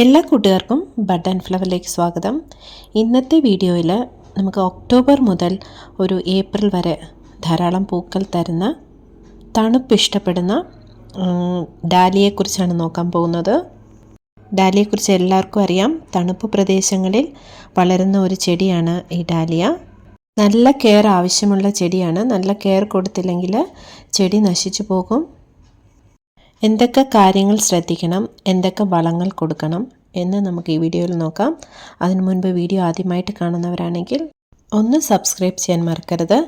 എല്ലാ കൂട്ടുകാർക്കും ആൻഡ് ഫ്ലവറിലേക്ക് സ്വാഗതം. ഇന്നത്തെ വീഡിയോയിൽ നമുക്ക് ഒക്ടോബർ മുതൽ ഒരു ഏപ്രിൽ വരെ ധാരാളം പൂക്കൾ തരുന്ന തണുപ്പ് ഇഷ്ടപ്പെടുന്ന ഉം, ഡാലിയെക്കുറിച്ചാണ് നോക്കാൻ പോകുന്നത്. ഡാലിയെക്കുറിച്ച് എല്ലാവർക്കും അറിയാം. തണുപ്പ് പ്രദേശങ്ങളിൽ വളരുന്ന ഒരു ചെടിയാണ് ഈ ഡാലിയ. നല്ല കെയർ ആവശ്യമുള്ള ചെടിയാണ്. നല്ല കെയർ കൊടുത്തില്ലെങ്കിൽ ചെടി നശിച്ചു പോകും. എന്തൊക്കെ കാര്യങ്ങൾ ശ്രദ്ധിക്കണം എന്തൊക്കെ വളങ്ങൾ കൊടുക്കണം എന്ന് നമുക്ക് ഈ വീഡിയോയിൽ നോക്കാം. അതിനു മുൻപ് വീഡിയോ ആദ്യമായിട്ട് കാണുന്നവരാണെങ്കിൽ ഒന്ന് സബ്സ്ക്രൈബ് ചെയ്യാൻ മറക്കരുത്.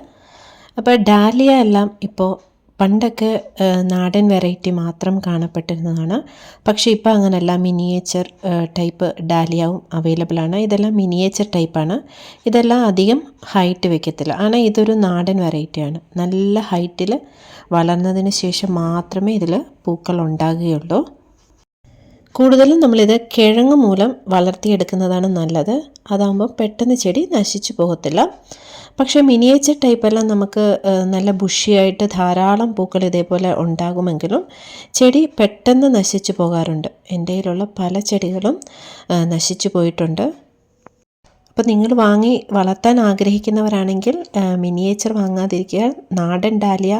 അപ്പോൾ ഡാലിയ എല്ലാം ഇപ്പോൾ പണ്ടൊക്കെ ആ, നാടൻ വെറൈറ്റി മാത്രം കാണപ്പെട്ടിരുന്നതാണ് പക്ഷേ ഇപ്പോൾ അങ്ങനെയല്ല മിനിയേച്ചർ ടൈപ്പ് ഡാലിയാവും അവൈലബിൾ ആണ് ഇതെല്ലാം മിനിയേച്ചർ ടൈപ്പാണ് ഇതെല്ലാം അധികം ഹൈറ്റ് വെക്കത്തില്ല ஆனால் ഇതൊരു നാടൻ വെറൈറ്റിയാണ് നല്ല ഹൈറ്റിൽ വളർന്നതിന് ശേഷം മാത്രമേ ഇതിൽ പൂക്കൾ ഉണ്ടാകുകയുള്ളൂ കൂടുതലും നമ്മളിത് കിഴങ്ങ് മൂലം വളർത്തിയെടുക്കുന്നതാണ് നല്ലത്. അതാകുമ്പോൾ പെട്ടെന്ന് ചെടി നശിച്ചു പോകത്തില്ല. പക്ഷേ മിനിയേച്ചർ ടൈപ്പെല്ലാം നമുക്ക് നല്ല ബുഷിയായിട്ട് ധാരാളം പൂക്കൾ ഇതേപോലെ ഉണ്ടാകുമെങ്കിലും ചെടി പെട്ടെന്ന് നശിച്ചു പോകാറുണ്ട്. എന്റെ കയ്യിലുള്ള പല ചെടികളും നശിച്ചു പോയിട്ടുണ്ട്. അപ്പോൾ നിങ്ങൾ വാങ്ങി വളർത്താൻ ആഗ്രഹിക്കുന്നവരാണെങ്കിൽ മിനിയേച്ചർ വാങ്ങാതിരിക്കുക നാടൻ ഡാലിയ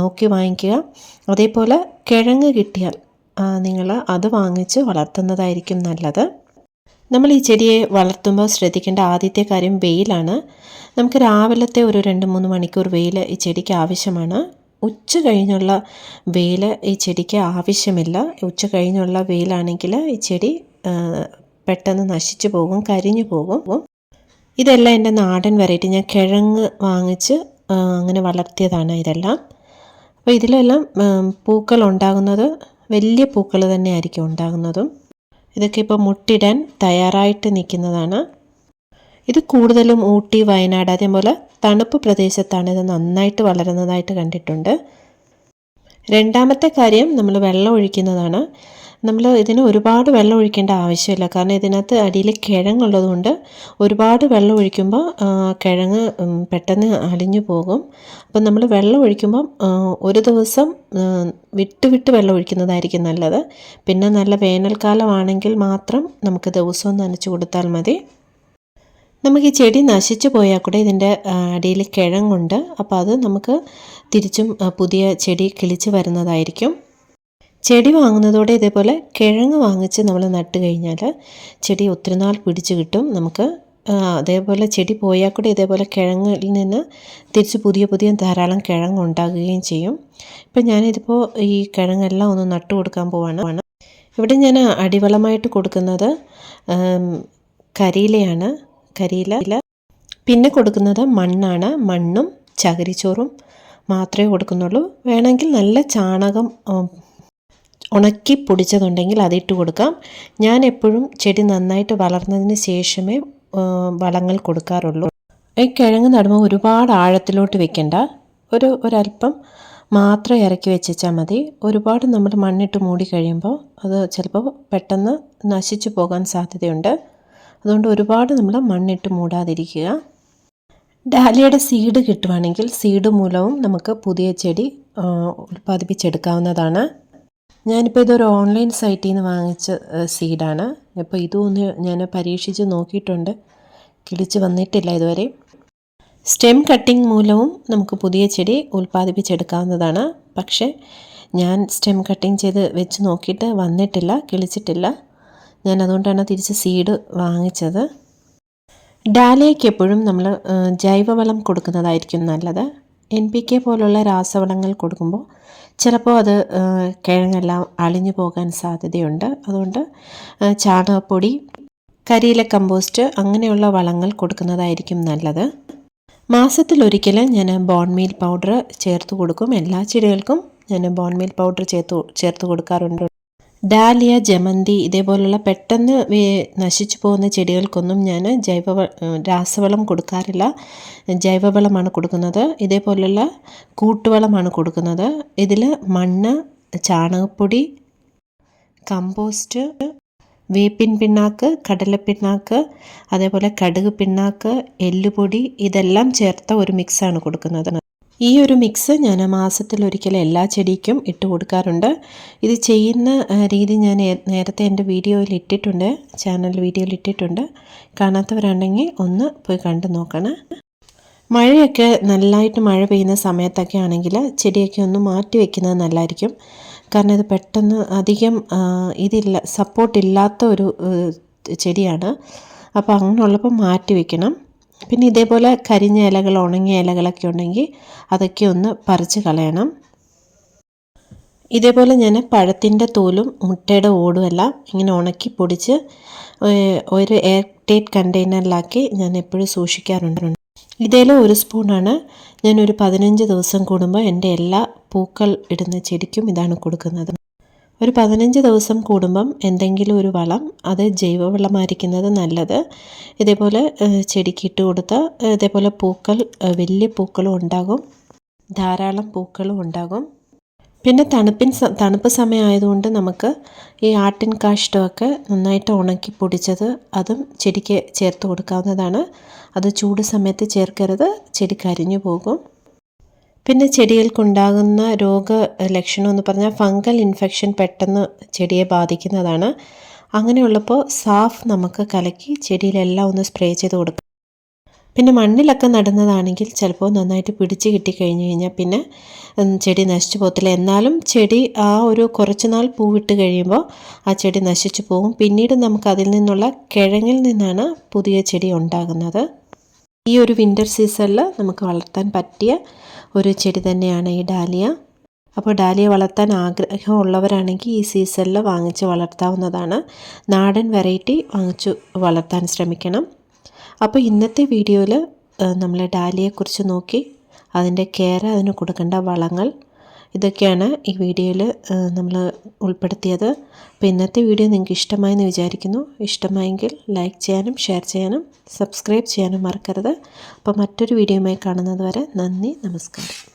നോക്കി വാങ്ങിക്കുക. അതേപോലെ കിഴങ്ങ് കിട്ടിയാൽ നിങ്ങൾ അത് വാങ്ങിച്ച് വളർത്തുന്നതായിരിക്കും നല്ലത്. നമ്മൾ ഈ ചെടിയെ വളർത്തുമ്പോൾ ശ്രദ്ധിക്കേണ്ട ആദ്യത്തെ കാര്യം വെയിലാണ്. നമുക്ക് രാവിലത്തെ ഒരു രണ്ട് മൂന്ന് മണിക്കൂർ വെയിൽ ഈ ചെടിക്ക് ആവശ്യമാണ്. ഉച്ച കഴിഞ്ഞുള്ള വെയിൽ ഈ ചെടിക്ക് ആവശ്യമില്ല. ഉച്ച കഴിഞ്ഞുള്ള വെയിലാണെങ്കിൽ ഈ ചെടി പെട്ടെന്ന് നശിച്ചു പോകും കരിഞ്ഞു പോകും. ഇതെല്ലാം എന്റെ നാടൻ വെറൈറ്റി. ഞാൻ കിഴങ്ങ് വാങ്ങിച്ച് അങ്ങനെ വളർത്തിയതാണ് ഇതെല്ലാം. അപ്പോൾ ഇതിലെല്ലാം പൂക്കൾ ഉണ്ടാകുന്നത് വലിയ പൂക്കൾ തന്നെ ആയിരിക്കും ഉണ്ടാകുന്നതും. ഇതൊക്കെ ഇപ്പോൾ മുട്ടിടാൻ തയ്യാറായിട്ട് നിൽക്കുന്നതാണ്. ഇത് കൂടുതലും ഊട്ടി വയനാട് അതേപോലെ തണുപ്പ് പ്രദേശത്താണ് ഇത് നന്നായിട്ട് വളരുന്നതായിട്ട് കണ്ടിട്ടുണ്ട്. രണ്ടാമത്തെ കാര്യം നമ്മൾ വെള്ളം ഒഴിക്കുന്നതാണ്. നമ്മൾ ഇതിന് ഒരുപാട് വെള്ളം ഒഴിക്കേണ്ട ആവശ്യമില്ല. കാരണം ഇതിനകത്ത് അടിയിൽ കിഴങ്ങുള്ളതുകൊണ്ട് ഒരുപാട് വെള്ളം ഒഴിക്കുമ്പോൾ കിഴങ്ങ് പെട്ടെന്ന് അലിഞ്ഞു പോകും. അപ്പം നമ്മൾ വെള്ളം ഒഴിക്കുമ്പം ഒരു ദിവസം വിട്ട് വിട്ട് വെള്ളം ഒഴിക്കുന്നതായിരിക്കും നല്ലത്. പിന്നെ നല്ല വേനൽക്കാലമാണെങ്കിൽ മാത്രം നമുക്ക് ദിവസവും നനച്ചു കൊടുത്താൽ മതി. നമുക്ക് ഈ ചെടി നശിച്ചു പോയാൽ കൂടെ ഇതിന്റെ അടിയിൽ കിഴങ്ങുണ്ട്. അപ്പോൾ അത് നമുക്ക് തിരിച്ചും പുതിയ ചെടി കിളിച്ച് വരുന്നതായിരിക്കും. ചെടി വാങ്ങുന്നതോടെ ഇതേപോലെ കിഴങ്ങ് വാങ്ങിച്ച് നമ്മൾ നട്ട് കഴിഞ്ഞാൽ ചെടി ഒത്തിരി നാൾ പിടിച്ച് കിട്ടും. നമുക്ക് അതേപോലെ ചെടി പോയാൽ കൂടെ ഇതേപോലെ കിഴങ്ങിൽ നിന്ന് തിരിച്ച് പുതിയ പുതിയ ധാരാളം കിഴങ്ങ് ഉണ്ടാകുകയും ചെയ്യും. ഇപ്പം ഞാനിതിപ്പോൾ ഈ കിഴങ്ങെല്ലാം ഒന്ന് നട്ടു കൊടുക്കാൻ പോവാണ്. ഇവിടെ ഞാൻ അടിവളമായിട്ട് കൊടുക്കുന്നത് കരിയിലയാണ്. കരിയില പിന്നെ കൊടുക്കുന്നത് മണ്ണാണ്. മണ്ണും ചകിരിച്ചോറും മാത്രമേ കൊടുക്കുന്നുള്ളൂ. വേണമെങ്കിൽ നല്ല ചാണകം ഉണക്കി പൊടിച്ചതുണ്ടെങ്കിൽ അതിട്ട് കൊടുക്കാം. ഞാൻ എപ്പോഴും ചെടി നന്നായിട്ട് വളർന്നതിന് ശേഷമേ വളങ്ങൾ കൊടുക്കാറുള്ളൂ. ഈ കിഴങ്ങ് നടുമ്പോൾ ഒരുപാട് ആഴത്തിലോട്ട് വെക്കണ്ട. ഒരു ഒരല്പം മാത്രം ഇറക്കി വെച്ചാൽ മതി. ഒരുപാട് നമ്മൾ മണ്ണിട്ട് മൂടി കഴിയുമ്പോൾ അത് ചിലപ്പോൾ പെട്ടെന്ന് നശിച്ചു പോകാൻ സാധ്യതയുണ്ട്. അതുകൊണ്ട് ഒരുപാട് നമ്മൾ മണ്ണിട്ട് മൂടാതിരിക്കുക. ഡാലിയയുടെ സീഡ് കിട്ടുവാണെങ്കിൽ സീഡ് മൂലവും നമുക്ക് പുതിയ ചെടി ഉൽപ്പാദിപ്പിച്ചെടുക്കാവുന്നതാണ്. ഞാനിപ്പോൾ ഇതൊരു ഓൺലൈൻ സൈറ്റിൽ നിന്ന് വാങ്ങിച്ച സീഡാണ് അപ്പോൾ ഇതും ഒന്ന് ഞാൻ പരീക്ഷിച്ച് നോക്കിയിട്ടുണ്ട്. കിളിച്ച് വന്നിട്ടില്ല ഇതുവരെ. സ്റ്റെം കട്ടിംഗ് മൂലവും നമുക്ക് പുതിയ ചെടി ഉൽപ്പാദിപ്പിച്ചെടുക്കാവുന്നതാണ്. പക്ഷേ ഞാൻ സ്റ്റെം കട്ടിംഗ് ചെയ്ത് വെച്ച് നോക്കിയിട്ട് വന്നിട്ടില്ല കിളിച്ചിട്ടില്ല. ഞാൻ അതുകൊണ്ടാണ് തിരിച്ച് സീഡ് വാങ്ങിച്ചത്. ഡാലയ്ക്ക് എപ്പോഴും നമ്മൾ ജൈവവളം കൊടുക്കുന്നതായിരിക്കും നല്ലത്. എൻ പി കെ പോലുള്ള രാസവളങ്ങൾ കൊടുക്കുമ്പോൾ ചിലപ്പോൾ അത് കിഴങ്ങെല്ലാം അളിഞ്ഞു പോകാൻ സാധ്യതയുണ്ട്. അതുകൊണ്ട് ചാണകപ്പൊടി കരിയില കമ്പോസ്റ്റ് അങ്ങനെയുള്ള വളങ്ങൾ കൊടുക്കുന്നതായിരിക്കും നല്ലത്. മാസത്തിലൊരിക്കൽ ഞാൻ ബോൺമീൽ പൗഡർ ചേർത്ത് കൊടുക്കും. എല്ലാ ചെടികൾക്കും ഞാൻ ബോൺമീൽ പൗഡർ ചേർത്ത് ചേർത്ത് കൊടുക്കാറുണ്ട്. ഡാലിയ ജമന്തി ഇതേപോലുള്ള പെട്ടെന്ന് നശിച്ചു പോകുന്ന ചെടികൾക്കൊന്നും ഞാൻ ജൈവ രാസവളം കൊടുക്കാറില്ല. ജൈവവളമാണ് കൊടുക്കുന്നത്. ഇതേപോലുള്ള കൂട്ടുവളമാണ് കൊടുക്കുന്നത്. ഇതിൽ മണ്ണ് ചാണകപ്പൊടി കമ്പോസ്റ്റ് വേപ്പിൻ പിണ്ണാക്ക് കടലപ്പിണ്ണാക്ക് അതേപോലെ കടുക് പിണ്ണാക്ക് എല്ലുപൊടി ഇതെല്ലാം ചേർത്ത ഒരു മിക്സാണ് കൊടുക്കുന്നത്. ഈ ഒരു മിക്സ് ഞാൻ മാസത്തിലൊരിക്കൽ എല്ലാ ചെടിക്കും ഇട്ട് കൊടുക്കാറുണ്ട്. ഇത് ചെയ്യുന്ന രീതി ഞാൻ നേരത്തെ എന്റെ വീഡിയോയിൽ ഇട്ടിട്ടുണ്ട്. ചാനൽ വീഡിയോയിൽ ഇട്ടിട്ടുണ്ട്. കാണാത്തവരുണ്ടെങ്കിൽ ഒന്ന് പോയി കണ്ടു നോക്കണം. മഴയൊക്കെ നല്ലതായിട്ട് മഴ പെയ്യുന്ന സമയത്തൊക്കെ ആണെങ്കിൽ ചെടിയൊക്കെ ഒന്ന് മാറ്റി വെക്കുന്നത് നല്ലതായിരിക്കും. കാരണം ഇത് പെട്ടെന്ന് അധികം ഇതില്ല സപ്പോർട്ടില്ലാത്ത ഒരു ചെടിയാണ്. അപ്പോൾ അങ്ങനെയുള്ളപ്പോൾ മാറ്റി വെക്കണം. പിന്നെ ഇതേപോലെ കരിഞ്ഞ ഇലകൾ ഉണങ്ങിയ ഇലകളൊക്കെ ഉണ്ടെങ്കിൽ അതൊക്കെ ഒന്ന് പറിച്ച് കളയണം. ഇതേപോലെ ഞാൻ പഴത്തിന്റെ തോലും മുട്ടയുടെ ഓടും എല്ലാം ഇങ്ങനെ ഉണക്കി പൊടിച്ച് ഒരു എയർ ടൈറ്റ് കണ്ടെയ്നറിലാക്കി ഞാൻ എപ്പോഴും സൂക്ഷിക്കാറുണ്ട്. ഇതേലും ഒരു സ്പൂണാണ് ഞാൻ ഒരു പതിനഞ്ച് ദിവസം കൂടുമ്പോൾ എന്റെ എല്ലാ പൂക്കൾ ഇടുന്ന ചെടിക്കും ഇതാണ് കൊടുക്കുന്നത്. ഒരു പതിനഞ്ച് ദിവസം കൂടുമ്പം എന്തെങ്കിലും ഒരു വളം അത് ജൈവവളമായിരിക്കുന്നത് നല്ലത്. ഇതേപോലെ ചെടിക്ക് ഇട്ട് കൊടുത്ത് ഇതേപോലെ പൂക്കൾ വലിയ പൂക്കളും ഉണ്ടാകും. ധാരാളം പൂക്കളും ഉണ്ടാകും. പിന്നെ തണുപ്പിൻ തണുപ്പ് സമയമായതുകൊണ്ട് നമുക്ക് ഈ ആട്ടിൻ കാഷ്ടമൊക്കെ നന്നായിട്ട് ഉണക്കി പൊടിച്ചത് അതും ചെടിക്ക് ചേർത്ത് കൊടുക്കാവുന്നതാണ്. അത് ചൂട് സമയത്ത് ചേർക്കരുത് ചെടി കരിഞ്ഞു പോകും. പിന്നെ ചെടികൾക്കുണ്ടാകുന്ന രോഗ ലക്ഷണം എന്ന് പറഞ്ഞാൽ ഫംഗൽ ഇൻഫെക്ഷൻ പെട്ടെന്ന് ചെടിയെ ബാധിക്കുന്നതാണ്. അങ്ങനെയുള്ളപ്പോൾ സാഫ് നമുക്ക് കലക്കി ചെടിയിലെല്ലാം ഒന്ന് സ്പ്രേ ചെയ്ത് കൊടുക്കും. പിന്നെ മണ്ണിലൊക്കെ നടുന്നതാണെങ്കിൽ ചിലപ്പോൾ നന്നായിട്ട് പിടിച്ച് കിട്ടിക്കഴിഞ്ഞ് കഴിഞ്ഞാൽ പിന്നെ ചെടി നശിച്ചു പോകത്തില്ല. എന്നാലും ചെടി ആ ഒരു കുറച്ച് നാൾ പൂവിട്ട് കഴിയുമ്പോൾ ആ ചെടി നശിച്ചു പോകും. പിന്നീട് നമുക്ക് അതിൽ നിന്നുള്ള കിഴങ്ങിൽ നിന്നാണ് പുതിയ ചെടി ഉണ്ടാകുന്നത്. ഈ ഒരു വിന്റർ സീസണിൽ നമുക്ക് വളർത്താൻ പറ്റിയ ഒരു ചെടി തന്നെയാണ് ഈ ഡാലിയ. അപ്പോൾ ഡാലിയ വളർത്താൻ ആഗ്രഹമുള്ളവരാണെങ്കിൽ ഈ സീസണിൽ വാങ്ങിച്ച് വളർത്താവുന്നതാണ്. നാടൻ വെറൈറ്റി വാങ്ങിച്ചു വളർത്താൻ ശ്രമിക്കണം. അപ്പോൾ ഇന്നത്തെ വീഡിയോയിൽ നമ്മൾ ഡാലിയെക്കുറിച്ച് നോക്കി അതിന്റെ കെയർ അതിന് കൊടുക്കേണ്ട വളങ്ങൾ ഇതൊക്കെയാണ് ഈ വീഡിയോയിൽ നമ്മൾ ഉൾപ്പെടുത്തിയത്. അപ്പോൾ ഇന്നത്തെ വീഡിയോ നിങ്ങൾക്ക് ഇഷ്ടമായെന്ന് വിചാരിക്കുന്നു. ഇഷ്ടമായെങ്കിൽ ലൈക്ക് ചെയ്യാനും ഷെയർ ചെയ്യാനും സബ്സ്ക്രൈബ് ചെയ്യാനും മറക്കരുത്. അപ്പോൾ മറ്റൊരു വീഡിയോയുമായി കാണുന്നത് വരെ നന്ദി നമസ്കാരം.